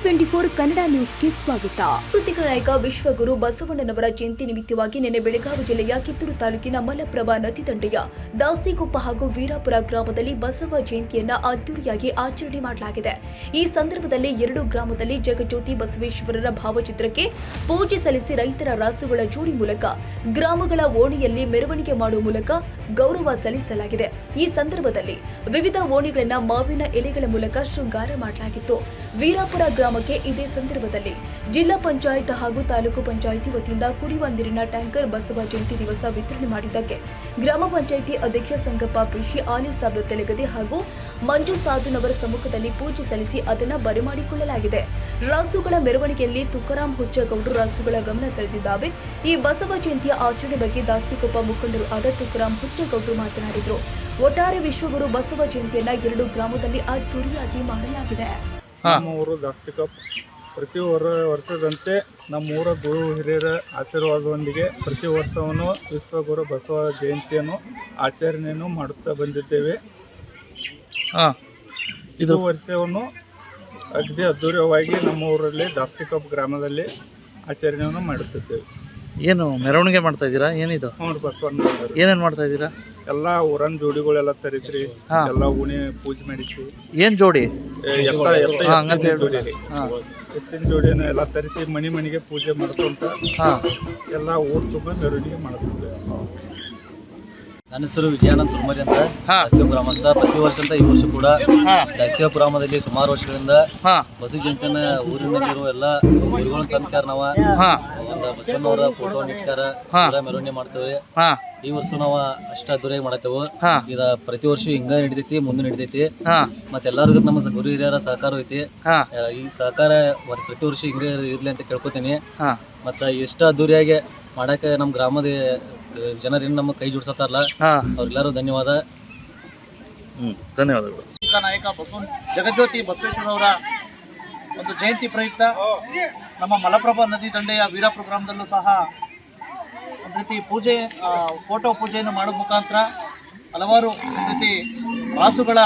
Twenty four Kannada ನ್ಯೂಸ್ಗೆ ಸ್ವಾಗತ. ಕೃತಿಕ ನಾಯಕ ವಿಶ್ವಗುರು ಬಸವಣ್ಣನವರ ಜಯಂತಿ ನಿಮಿತ್ತವಾಗಿ ನಿನ್ನೆ ಬೆಳಗಾವಿ ಜಿಲ್ಲೆಯ ಕಿತ್ತೂರು ತಾಲೂಕಿನ ಮಲಪ್ರಭಾ ನದಿ ದಂಡೆಯ ದಾಸ್ತಿಕೊಪ್ಪ ಹಾಗೂ ವೀರಾಪುರ ಗ್ರಾಮದಲ್ಲಿ ಬಸವ ಜಯಂತಿಯನ್ನ ಅದ್ದೂರಿಯಾಗಿ ಆಚರಣೆ ಮಾಡಲಾಗಿದೆ. ಈ ಸಂದರ್ಭದಲ್ಲಿ ಎರಡು ಗ್ರಾಮದಲ್ಲಿ ಜಗಜ್ಯೋತಿ ಬಸವೇಶ್ವರರ ಭಾವಚಿತ್ರಕ್ಕೆ ಪೂಜೆ ಸಲ್ಲಿಸಿ ರೈತರ ರಾಸುಗಳ ಜೋಡಿ ಮೂಲಕ, ಗ್ರಾಮಗಳ ಓಣಿಯಲ್ಲಿ ಮೆರವಣಿಗೆ ಮಾಡುವ ಮೂಲಕ ಗೌರವ ಸಲ್ಲಿಸಲಾಗಿದೆ. ಈ ಸಂದರ್ಭದಲ್ಲಿ ವಿವಿಧ ಓಣಿಗಳನ್ನ ಮಾವಿನ ಎಲೆಗಳ ಮೂಲಕ ಶೃಂಗಾರ ಮಾಡಲಾಗಿತ್ತು. ವೀರಾಪುರ ಗ್ರಾಮಕ್ಕೆ ಇದೇ ಸಂದರ್ಭದಲ್ಲಿ ಜಿಲ್ಲಾ ಪಂಚಾಯತ್ ಹಾಗೂ ತಾಲೂಕು ಪಂಚಾಯಿತಿ ವತಿಯಿಂದ ಕುಡಿಯುವ ನೀರಿನ ಟ್ಯಾಂಕರ್ ಬಸವ ಜಯಂತಿ ದಿವಸ ವಿತರಣೆ ಮಾಡಿದ್ದಕ್ಕೆ ಗ್ರಾಮ ಪಂಚಾಯಿತಿ ಅಧ್ಯಕ್ಷ ಸಂಗಪ್ಪ ಪೇಶಿ ಆಲಿ ಸಾಬ್ ತೆಲಗದೆ ಹಾಗೂ ಮಂಜು ಸಾಧುನವರ ಸಮ್ಮುಖದಲ್ಲಿ ಪೂಜೆ ಸಲ್ಲಿಸಿ ಅದನ್ನು ಬರಮಾಡಿಕೊಳ್ಳಲಾಗಿದೆ ರಾಸುಗಳ ಮೆರವಣಿಗೆಯಲ್ಲಿ ತುಕಾರಾಂ ಹುಚ್ಚಗೌಡರು ರಾಸುಗಳ ಗಮನ ಸೆಳೆದಿದ್ದಾವೆ. ಈ ಬಸವ ಜಯಂತಿಯ ಆಚರಣೆ ಬಗ್ಗೆ ದಾಸ್ತಿಕೊಪ್ಪ ಮುಖಂಡರು ಆದ ತುಕಾರಾಂ ಹುಚ್ಚಗೌಡರು ಮಾತನಾಡಿದರು. ಒಟ್ಟಾರೆ ವಿಶ್ವಗುರು ಬಸವ ಜಯಂತಿಯನ್ನ ಎರಡು ಗ್ರಾಮದಲ್ಲಿ ಅದ್ದೂರಿಯಾಗಿ ಮಾಡಲಾಗಿದೆ. ನಮ್ಮ ಊರು ದಾಸ್ತಿಕಪ್ ಪ್ರತಿ ವರ ವರ್ಷದಂತೆ ನಮ್ಮ ಊರ ಗುರು ಹಿರಿಯರ ಆಶೀರ್ವಾದದೊಂದಿಗೆ ಪ್ರತಿ ವರ್ಷವನ್ನು ವಿಶ್ವಗುರು ಬಸವ ಜಯಂತಿಯನ್ನು ಆಚರಣೆಯನ್ನು ಮಾಡುತ್ತಾ ಬಂದಿದ್ದೇವೆ. ಹಾಂ. ಇದು ವರ್ಷವನ್ನು ಅಗದಿ ಅದ್ಧೂರಿಯವಾಗಿ ನಮ್ಮ ಊರಲ್ಲಿ ದಾಸ್ತಿಕಪ್ ಗ್ರಾಮದಲ್ಲಿ ಆಚರಣೆಯನ್ನು ಮಾಡುತ್ತಿದ್ದೇವೆ. ಏನು ಮೆರವಣಿಗೆ ಮಾಡ್ತಾ ಇದ್ದೀರಾ? ಏನಿದು? ನೋಡಿ ಬಸವಣ್ಣ ಏನೇನು ಮಾಡ್ತಾ ಇದ್ದೀರಾ? ಎಲ್ಲ ಊರನ್ ಜೋಡಿಗಳೆಲ್ಲ ತರಿಸ್ರಿ ಎಲ್ಲಾ ಎಲ್ಲ ಉಣಿ ಪೂಜೆ ಮಾಡಿಸಿ. ಏನ್ ಜೋಡಿ? ಏ, ಎತ್ತ ಎತ್ತ ಹಾ, ಹಂಗಂತ ಎತ್ತಿನ ಜೋಡಿ ಹೇಳ್ಬಿಡಿ. ಹಾ. ಎತ್ತಿನ ಜೋಡಿನ ಎಲ್ಲ ತರಿಸಿ ಮನಿ ಮನೆಗೆ ಪೂಜೆ ಮಾಡ್ಕೊಂತ ಹಾ. ಎಲ್ಲ ಊರು ತುಂಬ ಮೆರವಣಿಗೆ ಮಾಡುತ್ತಿದ್ದೇವೆ ನನ್ನ ಹೆಸರು ವಿಜಯಾನಂದ ತುರ್ಮರಿ ಅಂತ. ಹಾ. ಗ್ರಾಮಸ್ಥ. ಪ್ರತಿ ವರ್ಷ ಅಂತ ಈ ವರ್ಷ ಕೂಡ ಹಾ. ಪುರಾಮದಲ್ಲಿ ಗ್ರಾಮದಲ್ಲಿ ಸುಮಾರು ವರ್ಷಗಳಿಂದ ಹಾ. ಬಸವ ಜಯಂತಿಯನ್ನ ಊರಿನಲ್ಲಿರುವ ಎಲ್ಲ ಗುರುಗಳನ್ನ ತಂದ ಕಾರಣವ ಹಾ. ಬಸವಣ್ಣವರ ಫೋಟೋ. ಪೂರಾ ಮೆರವಣಿಗೆ ಮಾಡ್ತೇವೆ. ಹಾ. ಈ ವರ್ಷ ನಾವ ಅಷ್ಟ ಅದ್ದೂರಿಯಾಗಿ ಮಾಡತ್ತೇವೆ ಹಾ. ಇದ ಪ್ರತಿ ವರ್ಷ ಹಿಂಗ ನಡಿತೈತಿ ಮುಂದೆ ನಡಿತೈತಿ. ಹಾ. ಮತ್ತೆ ಎಲ್ಲರಿಗೂ ನಮ್ಮ ಸ- ಗುರು ಹಿರಿಯರ ಸಹಕಾರ ಐತಿ. ಹಾ. ಆ, ಈ ಸಹಕಾರ ವರ್- ಪ್ರತಿ ವರ್ಷ ಹಿಂಗ ಇರ್ಲಿ ಅಂತ ಕೇಳ್ಕೊತೀನಿ. ಹಾ. ಮತ್ತ ಎಷ್ಟ ಅದ್ದೂರಿಯಾಗಿ ಮಾಡಕ್ಕೆ ನಮ್ಮ ಗ್ರಾಮದ ಜನರೇನು ನಮ್ಮ ಕೈ ಜೋಡ್ಸತ್ತಾರಲ್ಲ ಹಾ. ಅವ್ರೆಲ್ಲರೂ ಧನ್ಯವಾದ. ಹ್ಮ್. ಧನ್ಯವಾದಗಳು. ನಾಯಕ ಬಸವನ್ ಜಗಜ್ಯೋತಿ ಬಸವೇಶ್ವರವರ ಒಂದು ಜಯಂತಿ ಪ್ರಯುಕ್ತ ನಮ್ಮ ಮಲಪ್ರಭಾ ನದಿ ದಂಡೆಯ ವೀರಾಪುರ ಗ್ರಾಮದಲ್ಲೂ ಸಹ ಒಂದು ರೀತಿ ಪೂಜೆ ಫೋಟೋ ಪೂಜೆಯನ್ನು ಮಾಡೋ ಮುಖಾಂತರ ಹಲವಾರು ಒಂದು ರೀತಿ ರಾಸುಗಳ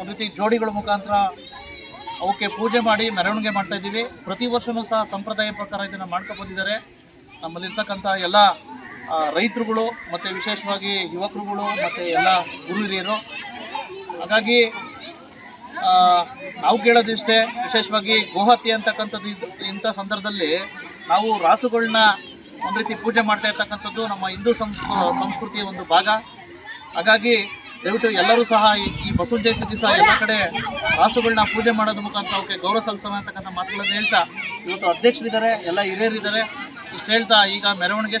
ಒಂದು ರೀತಿ ಜೋಡಿಗಳ ಮುಖಾಂತರ ಅವಕ್ಕೆ ಪೂಜೆ ಮಾಡಿ ಮೆರವಣಿಗೆ ಮಾಡ್ತಾ ಇದ್ದೀವಿ. ಪ್ರತಿ ವರ್ಷವೂ ಸಹ ಸಂಪ್ರದಾಯ ಪ್ರಕಾರ ಇದನ್ನು ಮಾಡ್ಕೊಂಡು ಬಂದಿದ್ದಾರೆ. ನಮ್ಮಲ್ಲಿರ್ತಕ್ಕಂಥ ಎಲ್ಲ ರೈತರುಗಳು ಮತ್ತು ವಿಶೇಷವಾಗಿ ಯುವಕರುಗಳು ಮತ್ತು ಎಲ್ಲ ಗುರು ಹಿರಿಯರು. ಹಾಗಾಗಿ ನಾವು ಕೇಳೋದಿಷ್ಟೇ ವಿಶೇಷವಾಗಿ ಗೋಹತ್ಯೆ ಅಂತಕ್ಕಂಥದ್ದು ಇಂಥ ಸಂದರ್ಭದಲ್ಲಿ ನಾವು ರಾಸುಗಳನ್ನ ಒಂದು ರೀತಿ ಪೂಜೆ ಮಾಡ್ತಾ ಇರ್ತಕ್ಕಂಥದ್ದು ನಮ್ಮ ಹಿಂದೂ ಸಂಸ್ಕೃ, ಸಂಸ್ಕೃತಿಯ ಒಂದು ಭಾಗ. ಹಾಗಾಗಿ ದಯವಿಟ್ಟು ಎಲ್ಲರೂ ಸಹ ಈ- ಬಸವ ಜಯಂತಿ ದಿವಸ ಎಲ್ಲ ಕಡೆ ರಾಸುಗಳನ್ನ ಪೂಜೆ ಮಾಡೋದ್ರ ಮುಖಾಂತರ ಅವಕ್ಕೆ ಗೌರವ ಸಲ್ಲಿಸೋಣ ಅಂತಕ್ಕಂಥ ಮಾತುಗಳನ್ನು ಹೇಳ್ತಾ ಇವತ್ತು ಅಧ್ಯಕ್ಷರಿದ್ದಾರೆ, ಎಲ್ಲ ಹಿರಿಯರಿದ್ದಾರೆ. ಇಷ್ಟು ಹೇಳ್ತಾ ಈಗ ಮೆರವಣಿಗೆ